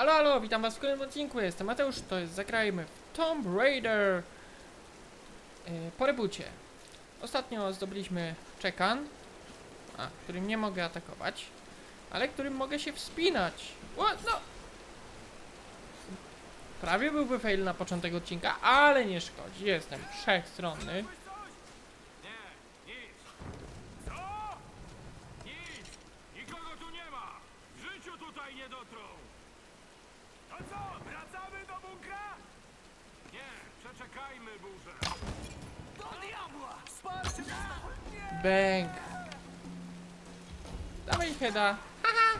Halo, halo, witam was w kolejnym odcinku, jestem Mateusz, to jest Zagrajmy w Tomb Raider yy, po reboocie. Ostatnio zdobyliśmy Czekan, a, którym nie mogę atakować, ale którym mogę się wspinać. O, no! Prawie byłby fail na początek odcinka, ale nie szkodzi, jestem wszechstronny. Nie, nic. Co? Nic. Nikogo tu nie ma. W życiu tutaj nie dotrą. To co, wracamy do bunkra? Nie, przeczekajmy burzę. Do Bang! Dawaj heada. Haha!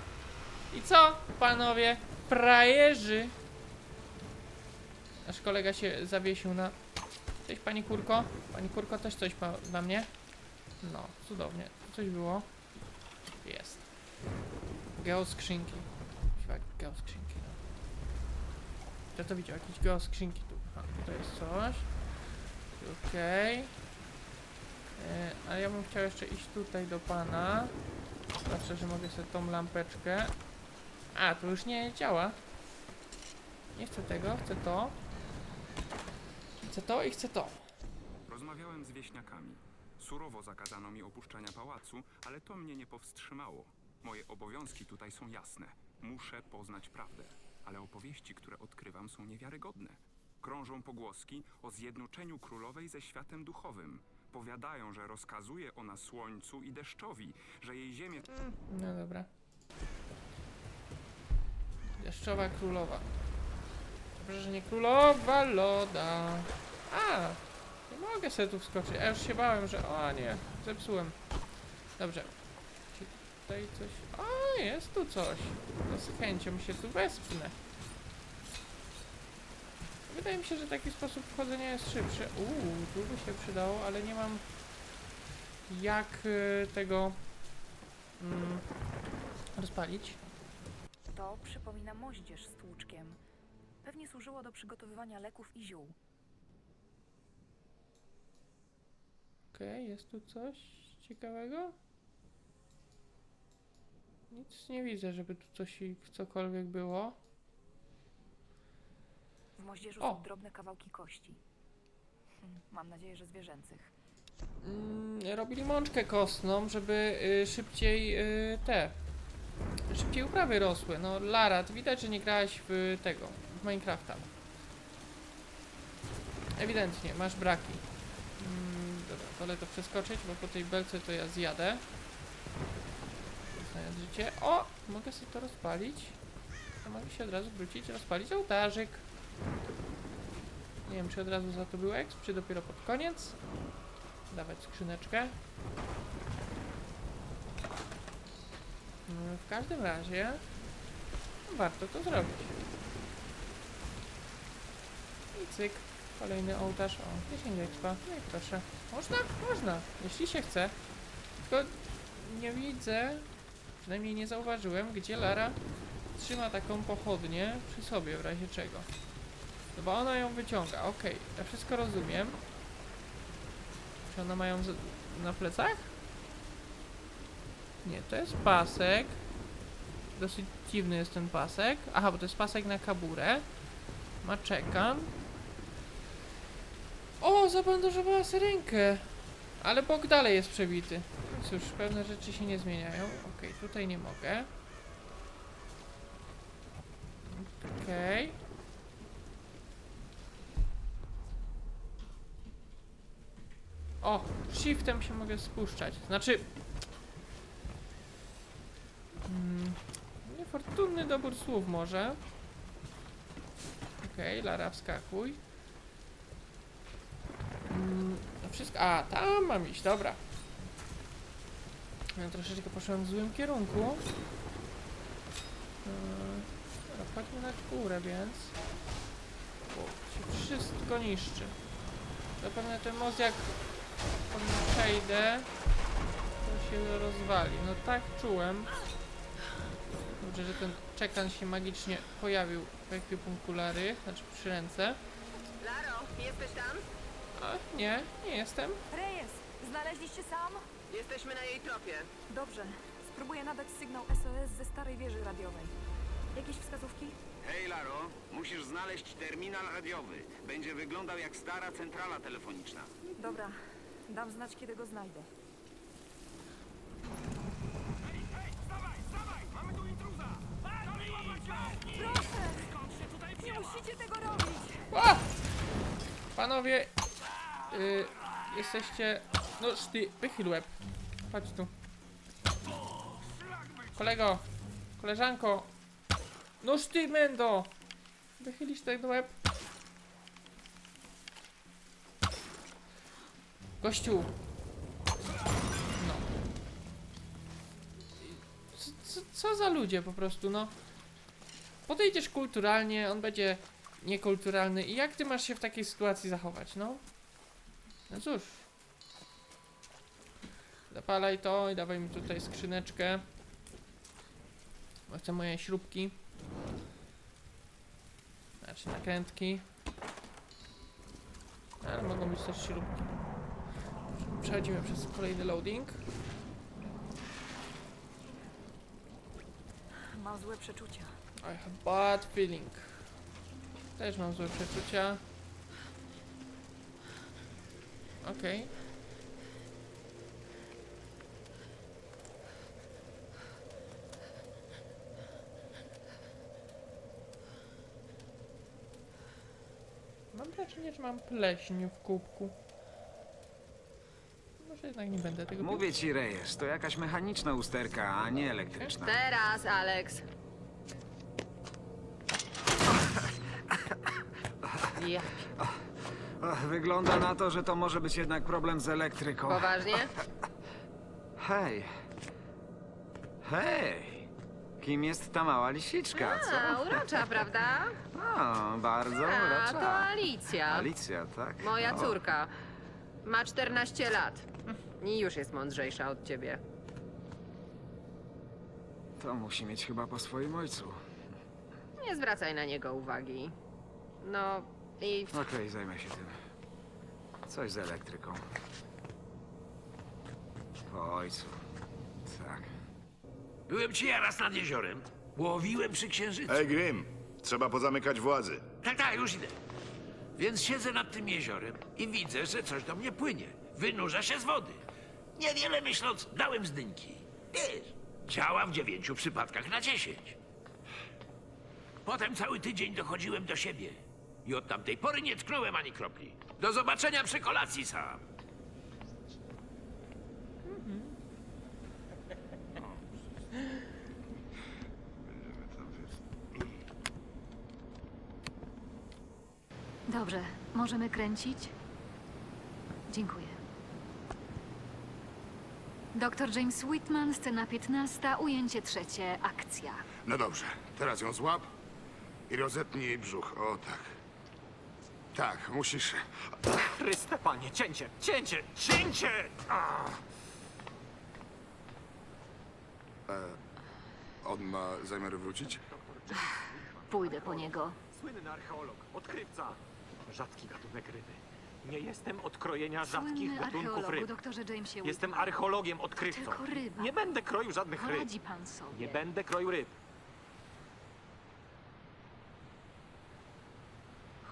I co, panowie? Frajerzy! Nasz kolega się zawiesił na... Cześć, pani kurko. Pani kurko też coś ma dla mnie? No, cudownie. Coś było? Jest. Geoskrzynki. Chyba geoskrzynki, no. Kto to widział? Jakieś geoskrzynki tu. A, to jest coś. Okej. E, A ja bym chciał jeszcze iść tutaj do pana. Patrzę, że mogę sobie tą lampeczkę. A, to już nie działa. Nie chcę tego, chcę to. Chcę to i chcę to. Rozmawiałem z wieśniakami. Surowo zakazano mi opuszczania pałacu, ale to mnie nie powstrzymało. Moje obowiązki tutaj są jasne. Muszę poznać prawdę, ale opowieści, które odkrywam, są niewiarygodne. Krążą pogłoski o zjednoczeniu królowej ze światem duchowym. Powiadają, że rozkazuje ona słońcu i deszczowi, że jej ziemię No dobra. Deszczowa królowa. Dobrze, że nie królowa loda. A! Nie mogę sobie tu wskoczyć. A już się bałem, że... O nie, zepsułem. Dobrze. Czy tutaj coś... O, jest tu coś. No z chęcią się tu wespnę. Wydaje mi się, że taki sposób wchodzenia jest szybszy. Uuu, tu by się przydało, ale nie mam jak y, tego mm, rozpalić. To przypomina moździerz z tłuczkiem. Pewnie służyło do przygotowywania leków i ziół. Okej, jest tu coś ciekawego? Nic nie widzę, żeby tu coś i cokolwiek było. W moździerzu O! są drobne kawałki kości. Hmm, Mam nadzieję, że zwierzęcych. Mm, robili mączkę kostną, żeby y, szybciej y, te. Szybciej uprawy rosły. No, Lara, to widać, że nie grałaś w tego, w Minecrafta. Ewidentnie, masz braki. Mm, dobra, wolę to przeskoczyć, bo po tej belce to ja zjadę. Znając życie. O! Mogę sobie to rozpalić. To mogę się od razu wrócić, rozpalić ołtarzyk. Nie wiem, czy od razu za to był exp, czy dopiero pod koniec. Dawać skrzyneczkę. Mm, W każdym razie warto to zrobić. I cyk. Kolejny ołtarz. O, 10 expa. No i proszę. Można? Można. Jeśli się chce. Tylko nie widzę, przynajmniej nie zauważyłem, gdzie Lara trzyma taką pochodnię przy sobie w razie czego. No bo ona ją wyciąga. Okej, ja wszystko rozumiem. Czy one mają na plecach? Nie, to jest pasek. Dosyć dziwny jest ten pasek. Aha, bo to jest pasek na kaburę. Ma czekan. O, zabandażowała rękę. Ale bok dalej jest przebity. Cóż, pewne rzeczy się nie zmieniają. Okej, tutaj nie mogę. Okej. O, shiftem się mogę spuszczać. Znaczy... Mm, niefortunny dobór słów może. Okej, Lara, wskakuj. Mm, no wszystko... A, tam mam iść, dobra. Ja troszeczkę poszedłem w złym kierunku. Yy, dobra, chodźmy na górę, więc... O, się wszystko niszczy. Zapewne ten most jak nim przejdę, to się rozwali. No tak czułem. Dobrze, że ten czekan się magicznie pojawił w ekwipunku Lary, znaczy przy ręce. Laro, jesteś tam? A, nie, nie jestem. Reyes! Znaleźliście sam? Jesteśmy na jej tropie. Dobrze. Spróbuję nadać sygnał SOS ze starej wieży radiowej. Jakieś wskazówki? Hej, Musisz znaleźć terminal radiowy. Będzie wyglądał jak stara centrala telefoniczna. Dobra, dam znać, kiedy go znajdę. Hej, hej, wstawaj, wstawaj! Mamy tu intruza! Dalej łapać! Proszę! Się tutaj Nie musicie tego robić! A! Panowie, y, jesteście... No, szty, wychyl łeb. Chodź tu. Kolego, koleżanko. No ty, Mendo. Wychylisz ten łeb. Gościu. No. Co, co, co za ludzie po prostu, no. Podejdziesz kulturalnie, on będzie niekulturalny. I jak ty masz się w takiej sytuacji zachować, no? No cóż. Zapalaj to i dawaj mi tutaj skrzyneczkę. Bo Chcę moje śrubki. Znaczy nakrętki. Ale mogą być też śrubki. Przechodzimy przez kolejny loading. Mam złe przeczucia. I have bad feeling. Też mam złe przeczucia. Okej. Mam wrażenie, że mam pleśń w kubku. Może jednak nie będę tego pił. Mówię ci, Reyes, to jakaś mechaniczna usterka, a nie elektryczna. Teraz, Alex. Wygląda na to, że to może być jednak problem z elektryką. poważnie? Hej. Hej. Kim jest ta mała lisiczka, co? A, urocza, prawda? O, bardzo A, to urocza. Alicja. Alicja, tak? Moja O, córka. Ma 14 lat. I już jest mądrzejsza od ciebie. To musi mieć chyba po swoim ojcu. Nie zwracaj na niego uwagi. No i Okej, zajmę się tym. Coś z elektryką. Po ojcu. Tak. Byłem ci ja raz nad jeziorem. Łowiłem przy księżycu. Ej, Grim, trzeba pozamykać włazy. Tak, tak, już idę. Więc siedzę nad tym jeziorem i widzę, że coś do mnie płynie. Wynurza się z wody. Niewiele myśląc, dałem z dynki. Wiesz, działa w dziewięciu przypadkach na dziesięć. Potem cały tydzień dochodziłem do siebie. I od tamtej pory nie tknąłem ani kropli. Do zobaczenia przy kolacji sam. Dobrze, możemy kręcić? Dziękuję. Dr James Whitman, scena 15, ujęcie trzecie, akcja. No dobrze, teraz ją złap i rozetnij jej brzuch. O tak. Tak, musisz. Chryste, panie, cięcie, cięcie, cięcie! On ma zamiar wrócić? Pójdę po niego. Słynny archeolog, odkrywca. Rzadki gatunek ryby. Nie jestem od krojenia rzadkich Słynny gatunków archeologu, ryb. doktorze Jamesie Whitman. Jestem archeologiem, odkrywcą. Tylko ryba. Nie będę kroił żadnych ryb. Pan sobie. Nie będę kroił ryb.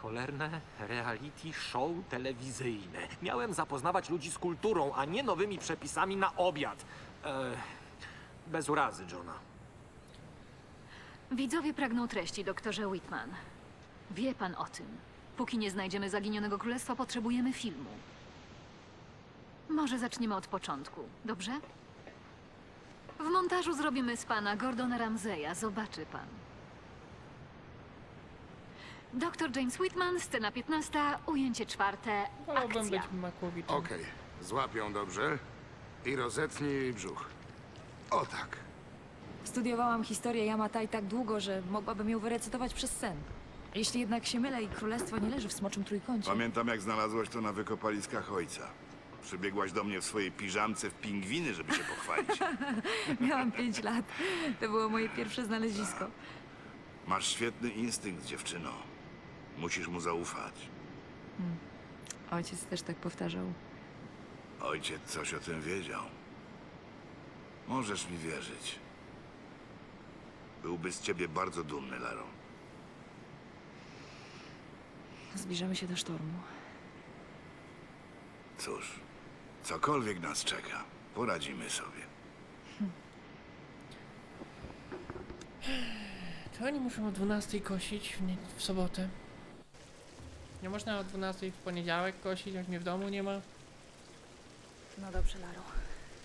Cholerne reality show telewizyjne. Miałem zapoznawać ludzi z kulturą, a nie nowymi przepisami na obiad. E, bez urazy, Johna. Widzowie pragną treści, doktorze Whitman. Wie pan o tym. Póki nie znajdziemy zaginionego królestwa, potrzebujemy filmu. Może zaczniemy od początku, dobrze? W montażu zrobimy z pana Gordona Ramseya, zobaczy pan. Doktor James Whitman, scena 15, ujęcie czwarte, Wolałbym akcja. być Makłowiczem. Okej, złap ją dobrze i rozetnij jej brzuch. O tak. Studiowałam historię Yamatai tak długo, że mogłabym ją wyrecytować przez sen. Jeśli jednak się mylę i królestwo nie leży w smoczym trójkącie. Pamiętam, jak znalazłaś to na wykopaliskach ojca. Przybiegłaś do mnie w swojej piżamce w pingwiny, żeby się pochwalić. Miałam pięć lat. To było moje pierwsze znalezisko. Masz świetny instynkt, dziewczyno. Musisz mu zaufać. Ojciec też tak powtarzał. Ojciec coś o tym wiedział. Możesz mi wierzyć. Byłby z ciebie bardzo dumny, Laro. Zbliżamy się do sztormu. Cóż, cokolwiek nas czeka, poradzimy sobie. Czy oni muszą o 12 kosić w, nie- w sobotę? Nie można o 12 w poniedziałek kosić, jak mnie w domu nie ma? No dobrze, Laro.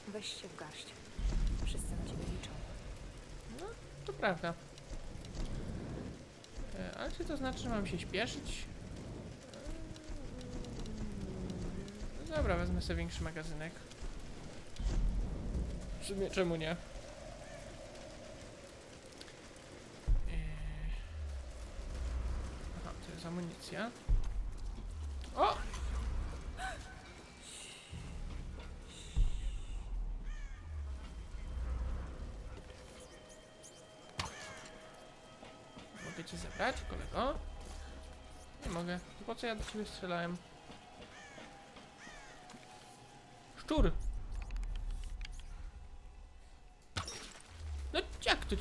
Weź się w garść. Wszyscy na ciebie liczą. To prawda. E, Ale czy to znaczy, że mam się śpieszyć? E, Dobra, wezmę sobie większy magazynek. W czemu nie? E, Aha, to jest amunicja. O! Mogę cię zabrać, kolego? Nie mogę. Po co ja do ciebie strzelałem?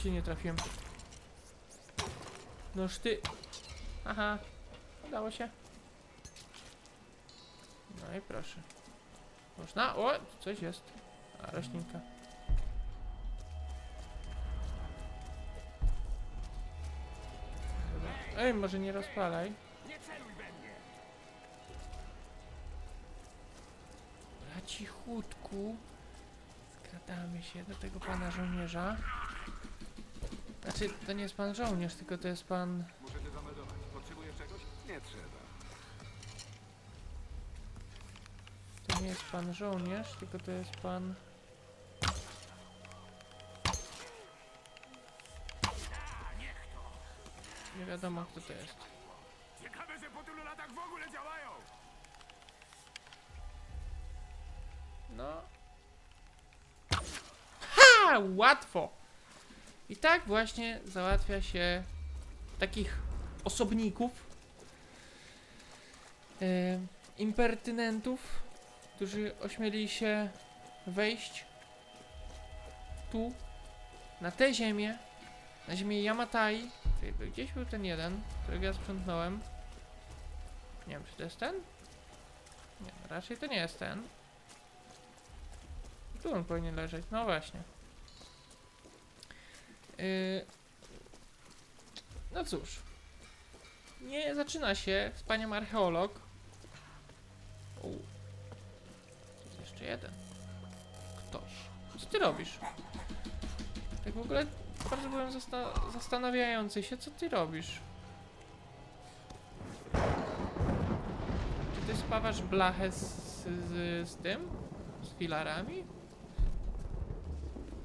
Cię nie trafiłem? Noż ty... Aha. Udało się. No i proszę. Można? O! Coś jest. A, roślinka. Ej, może nie rozpalaj. Dobra, cichutku. Skradamy się do tego pana żołnierza. Znaczy, to nie jest pan żołnierz, tylko to jest pan... Muszę cię zameldować. Potrzebujesz czegoś? Nie trzeba. To nie jest pan żołnierz, tylko to jest pan... Nie wiadomo kto to jest. Ciekawe, że po tylu latach w ogóle działają! No. Ha! Łatwo! I tak właśnie załatwia się takich osobników, impertynentów, którzy ośmieli się wejść tu, na tę ziemię, na ziemię Yamatai, czyli gdzieś był ten jeden, którego ja sprzątnąłem. Nie wiem, czy to jest ten? Nie, raczej to nie jest ten. Tu on powinien leżeć, no właśnie. Yy... No cóż. Nie zaczyna się z panią archeolog. U. Jest jeszcze jeden. Ktoś. Co ty robisz? Tak w ogóle bardzo byłem zasta zastanawiający się, co ty robisz. Czy ty spawasz blachę z, z, z tym? Z filarami?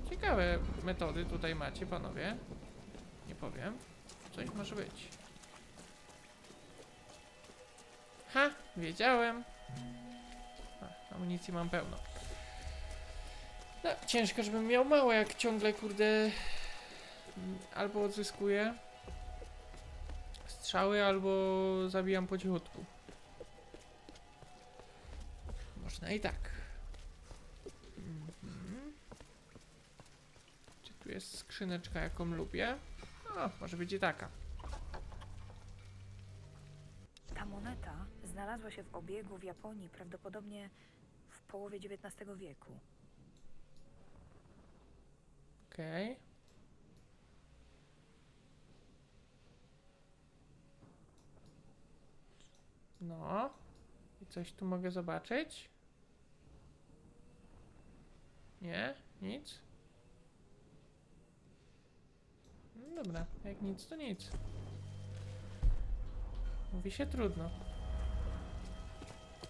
Ciekawe metody tutaj macie, panowie. Nie powiem. Coś może być. Ha! Wiedziałem. A, amunicji mam pełno. No, ciężko, żebym miał mało, jak ciągle, kurde... Albo odzyskuję strzały, albo zabijam po cichutku. Można i tak. Mhm. Czy tu jest skrzyneczka, jaką lubię? O, może i taka. Ta moneta znalazła się w obiegu w Japonii prawdopodobnie w połowie XIX wieku. Okej. No. I coś tu mogę zobaczyć? Nie? Nic? No dobra, jak nic to nic. Mówi się trudno.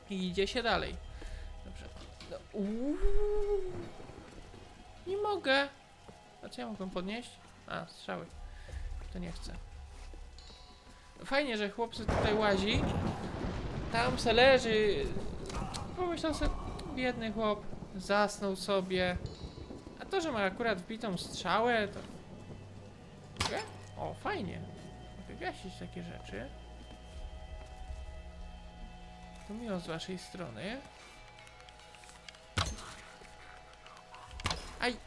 I idzie się dalej. Dobrze. No. Nie mogę. Co ja mogłem podnieść? A, strzały. To nie chcę. Fajnie, że chłopcy tutaj łazi. Tam se leży. Pomyślał sobie, biedny chłop. Zasnął sobie. A to, że ma akurat wbitą strzałę, to... O, fajnie. Mogę gasić takie rzeczy. To miło z waszej strony. Aj!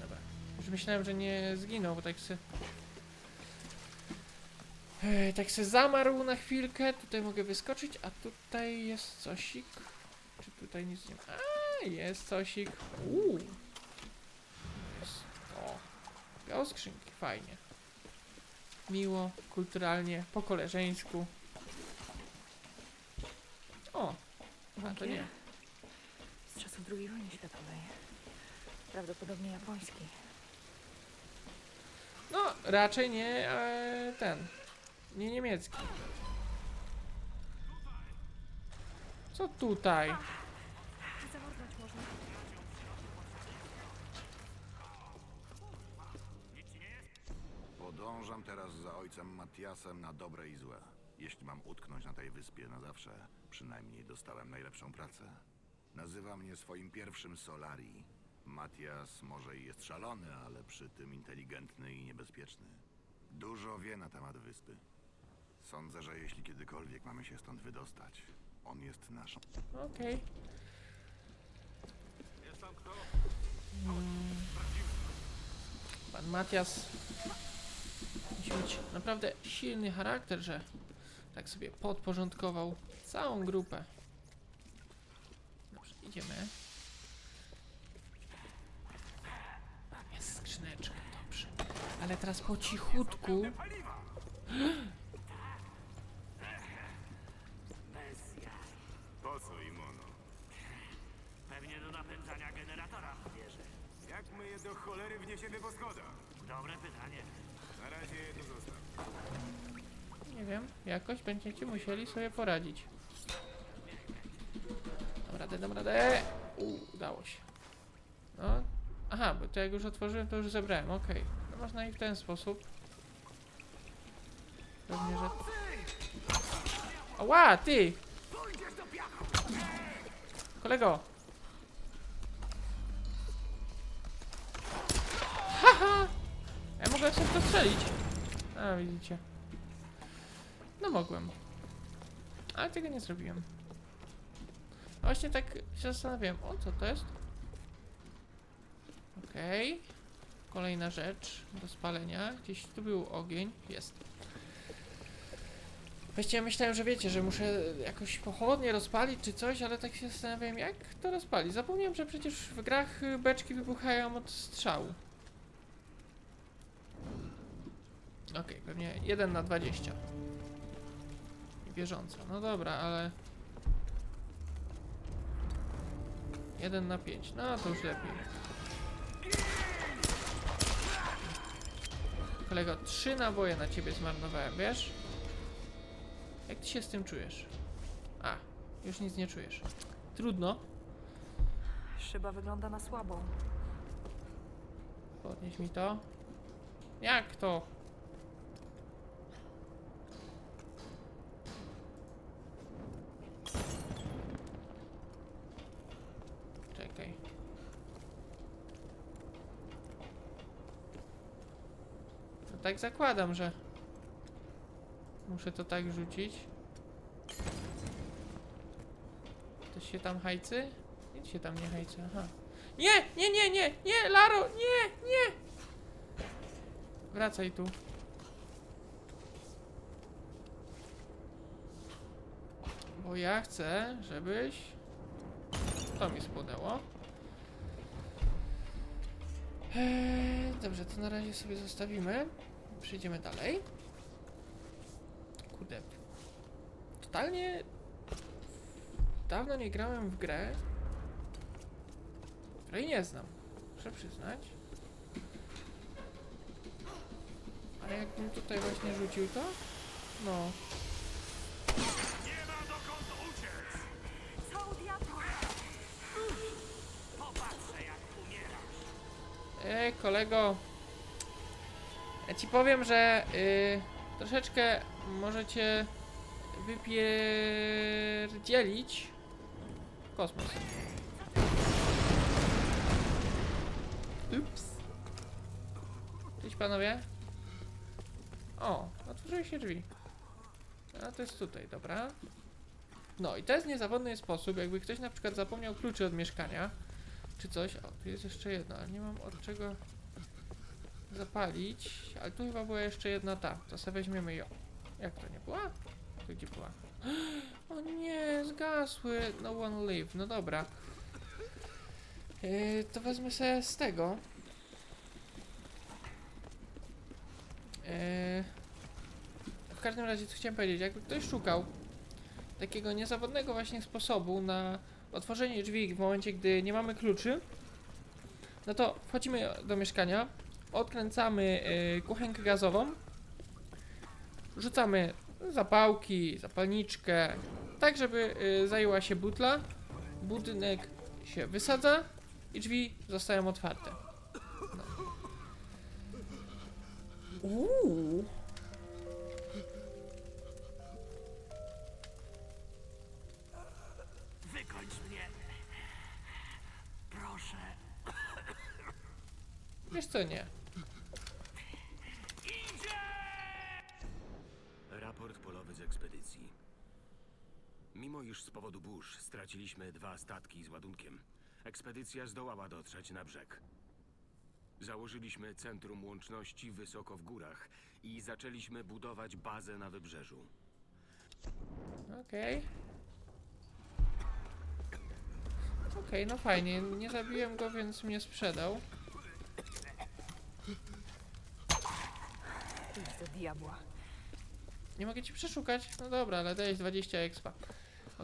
Dobra. Już myślałem, że nie zginął, bo tak se... Ej, tak se zamarł na chwilkę, tutaj mogę wyskoczyć, a tutaj jest cosik. Czy tutaj nic nie ma? A, jest cosik. Uuu. O, skrzynki, fajnie. Miło, kulturalnie, po koleżeńsku. O, a to nie. Z czasów II wojny światowej. Prawdopodobnie japoński. No, raczej nie e, ten. Nie niemiecki. Co tutaj? Podążam teraz za ojcem Matiasem na dobre i złe. Jeśli mam utknąć na tej wyspie na zawsze, przynajmniej dostałem najlepszą pracę. Nazywa mnie swoim pierwszym Solari. Matias może i jest szalony, ale przy tym inteligentny i niebezpieczny. Dużo wie na temat wyspy. Sądzę, że jeśli kiedykolwiek mamy się stąd wydostać, on jest naszą. Okej. Mm. Pan Matias mieć naprawdę silny charakter, że tak sobie podporządkował całą grupę. Dobrze, idziemy. Jest skrzyneczka, dobrze. Ale teraz po cichutku. Po co Imono? Pewnie do napędzania generatora, wierzę. Jak my je do cholery wniesiemy po schodach? Dobre pytanie. Nie wiem, jakoś będziecie musieli sobie poradzić. Dam radę, dam radę. Udało się. No. Aha, bo to jak już otworzyłem, to już zebrałem, okej. No można i w ten sposób. Pewnie, że... Ała, ty! Kolego! Haha! Ja mogłem sobie to strzelić. A, widzicie. No mogłem. Ale tego nie zrobiłem. Właśnie tak się zastanawiałem, o co to jest? Okej. Kolejna rzecz do spalenia. Gdzieś tu był ogień. Jest. Właściwie myślałem, że wiecie, że muszę jakoś pochodnie rozpalić czy coś, ale tak się zastanawiałem, jak to rozpalić. Zapomniałem, że przecież w grach beczki wybuchają od strzału. Okej, pewnie 1 na 20. Bieżąco. No dobra, ale... 1 na 5. No to już lepiej. Kolego, trzy naboje na ciebie zmarnowałem, wiesz? Jak ty się z tym czujesz? A, już nic nie czujesz. Trudno. Szyba wygląda na słabą. Podnieś mi to. Jak to? Czekaj. To tak zakładam, że muszę to tak rzucić. To się tam hajcy? Nic się tam nie hajcy, aha. Nie, nie, nie, nie, nie, Laro, nie, nie! Wracaj tu. Bo ja chcę, żebyś... To mi spłonęło. Eee, dobrze, to na razie sobie zostawimy. Przejdziemy dalej. Kurde. Totalnie... Dawno nie grałem w grę, której nie znam. Muszę przyznać. Ale jakbym tutaj właśnie rzucił to? No. Ej, kolego. Ja ci powiem, że y, troszeczkę możecie wypierdzielić kosmos. Ups. Cześć panowie. O, otworzyły się drzwi. A to jest tutaj, dobra. No i to jest niezawodny sposób, jakby ktoś na przykład zapomniał kluczy od mieszkania, czy coś. O, tu jest jeszcze jedna, ale nie mam od czego zapalić. Ale tu chyba była jeszcze jedna ta, to sobie weźmiemy ją. Jak to nie była? To gdzie była? O nie, zgasły. No one live. No dobra. Yy, to wezmę sobie z tego. Yy, w każdym razie, co chciałem powiedzieć, jakby ktoś szukał takiego niezawodnego właśnie sposobu na otworzenie drzwi w momencie, gdy nie mamy kluczy, no to wchodzimy do mieszkania, odkręcamy yy, kuchenkę gazową, rzucamy zapałki, zapalniczkę, tak żeby yy, zajęła się butla, budynek się wysadza i drzwi zostają otwarte. No. Uuu. Wykończ mnie. Proszę. Wiesz co, nie. Mimo iż z powodu burz straciliśmy dwa statki z ładunkiem, ekspedycja zdołała dotrzeć na brzeg. Założyliśmy centrum łączności wysoko w górach i zaczęliśmy budować bazę na wybrzeżu. Okej. Okej, no fajnie. Nie zabiłem go, więc mnie sprzedał. Idź do diabła. Nie mogę ci przeszukać? No dobra, ale dajesz 20 expa.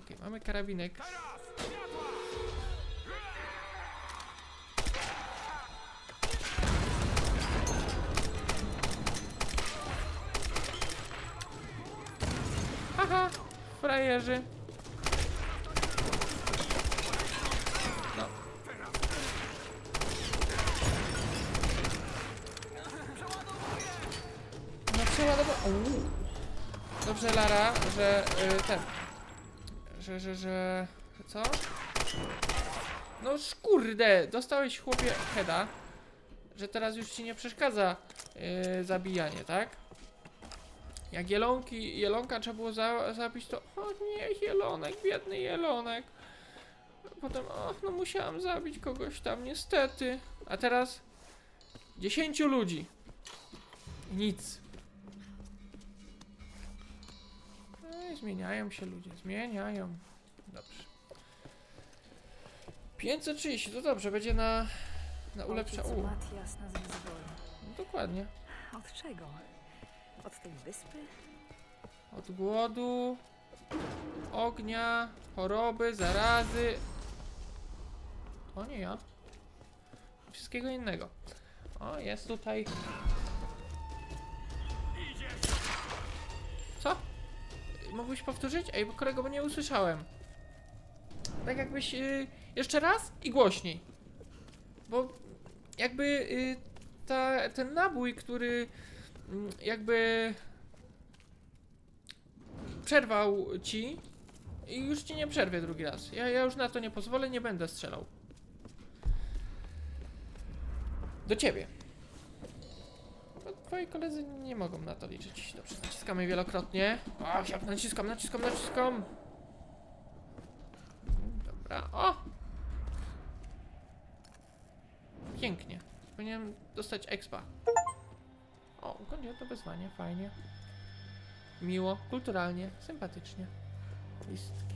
Okej, mamy karabinek. Haha, frajerzy. No. No przeładowa... Dobrze, Lara, że y, ten. Że, że, że. że Co? No kurde, dostałeś chłopie heada, że teraz już ci nie przeszkadza y, zabijanie, tak? Jak jelonki, jelonka trzeba było za, zabić, to o nie, jelonek, biedny jelonek. Potem, o, no musiałam zabić kogoś tam, niestety. A teraz 10 ludzi. Nic. No i zmieniają się ludzie, zmieniają. Dobrze. 530, to dobrze, będzie na, na ulepsza... U, Matias nas no dokładnie. Od czego? Od tej wyspy? Od głodu, ognia, choroby, zarazy. O nie ja. Wszystkiego innego. O, jest tutaj. Mógłbyś powtórzyć? Ej, bo kolego, bo nie usłyszałem. Tak jakbyś y, jeszcze raz i głośniej. Bo jakby y, ta, ten nabój, który mm, jakby przerwał ci i już ci nie przerwie drugi raz. Ja, ja już na to nie pozwolę, nie będę strzelał. Do ciebie. Twoi koledzy nie mogą na to liczyć. Dobrze, naciskamy wielokrotnie. Ach, jak naciskam, naciskam, naciskam. Dobra, o! Pięknie. Powinienem dostać expa. O, ukończyłem to wyzwanie, fajnie. Miło, kulturalnie, sympatycznie. Listki.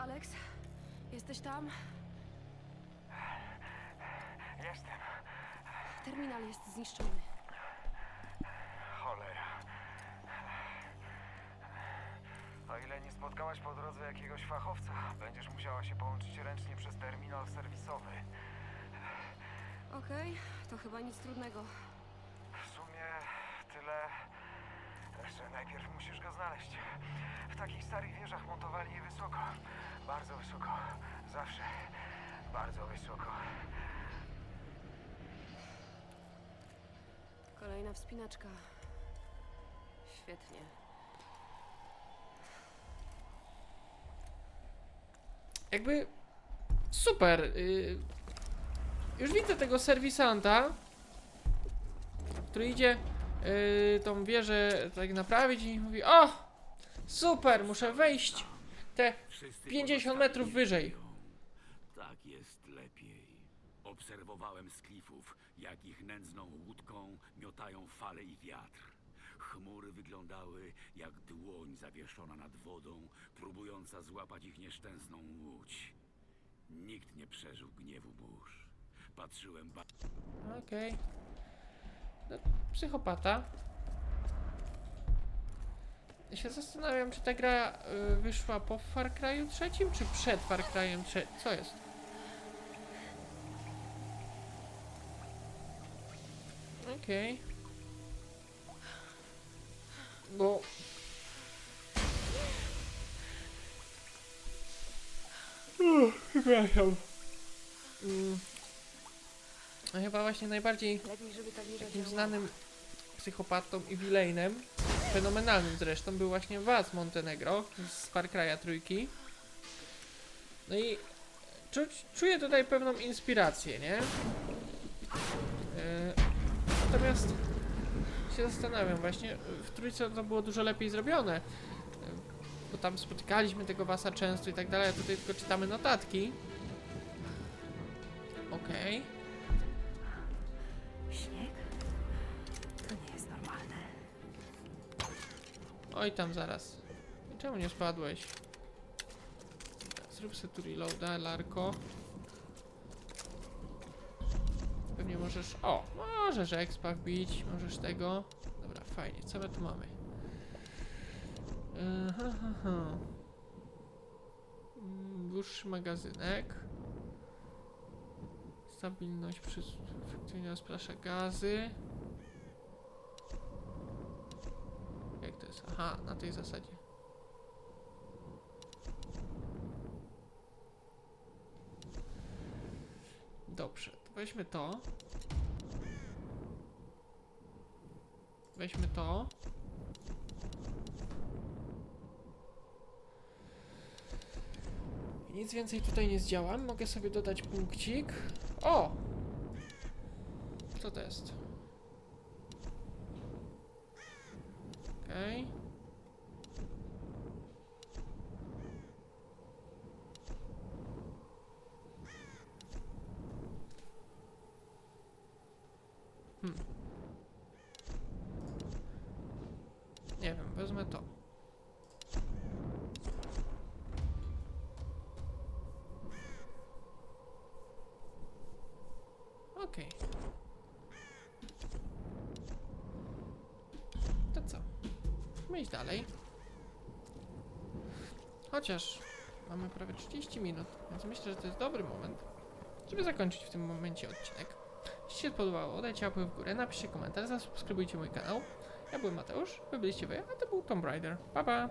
Alex, jesteś tam? Jestem. Terminal jest zniszczony. Cholera. O ile nie spotkałaś po drodze jakiegoś fachowca, będziesz musiała się połączyć ręcznie przez terminal serwisowy. Okej, to chyba nic trudnego. W sumie tyle, że najpierw musisz go znaleźć. W takich starych wieżach montowali je wysoko. Bardzo wysoko. Zawsze bardzo wysoko. Kolejna wspinaczka. Świetnie. Jakby super. y, już widzę tego serwisanta, który idzie y, tą wieżę tak naprawić i mówi: O! Super, muszę wejść te 50 metrów wyżej. Tak jest lepiej. Obserwowałem z klifów, jak ich nędzną łódką miotają fale i wiatr. Chmury wyglądały jak dłoń zawieszona nad wodą, próbująca złapać ich nieszczęsną łódź. Nikt nie przeżył gniewu burz. Patrzyłem ba... Okej. No, psychopata. Się zastanawiam, czy ta gra y, wyszła po Far Cry'u trzecim, czy przed Far Cry'em trzecim. Co jest? Okej. Bo... Uff, Przepraszam. Mm. No Chyba właśnie najbardziej Lepiej, żeby ta wieża takim znanym psychopatą i villainem, fenomenalnym zresztą, był właśnie Vaz Montenegro z Far Cry'a trójki. No i czuć, czuję tutaj pewną inspirację, nie? Yy, natomiast się zastanawiam właśnie, w trójce to było dużo lepiej zrobione, yy, bo tam spotykaliśmy tego Vasa często i tak dalej, a tutaj tylko czytamy notatki. Okej. Śnieg? Oj tam zaraz. Czemu nie spadłeś? Zrób sobie tu reloada, Larko. Pewnie możesz... O! Możesz expa wbić, możesz tego. Dobra, fajnie. Co my tu mamy? Yy, ha, ha, ha. Mm, Dłuższy magazynek. Stabilność przy efektywnie rozprasza gazy. Jak to jest? Aha, na tej zasadzie. Dobrze, to weźmy to. Weźmy to. I nic więcej tutaj nie zdziałam. Mogę sobie dodać punkcik. O! Co to jest? Okej. Hmm. Nie wiem, wezmę to. Okej. To co? Musimy iść dalej. Chociaż mamy prawie 30 minut, więc myślę, że to jest dobry moment, żeby zakończyć w tym momencie odcinek. Jeśli się podobało, dajcie łapkę w górę, napiszcie komentarz, zasubskrybujcie mój kanał. Ja byłem Mateusz, wy byliście wy, a to był Tomb Raider. Pa pa!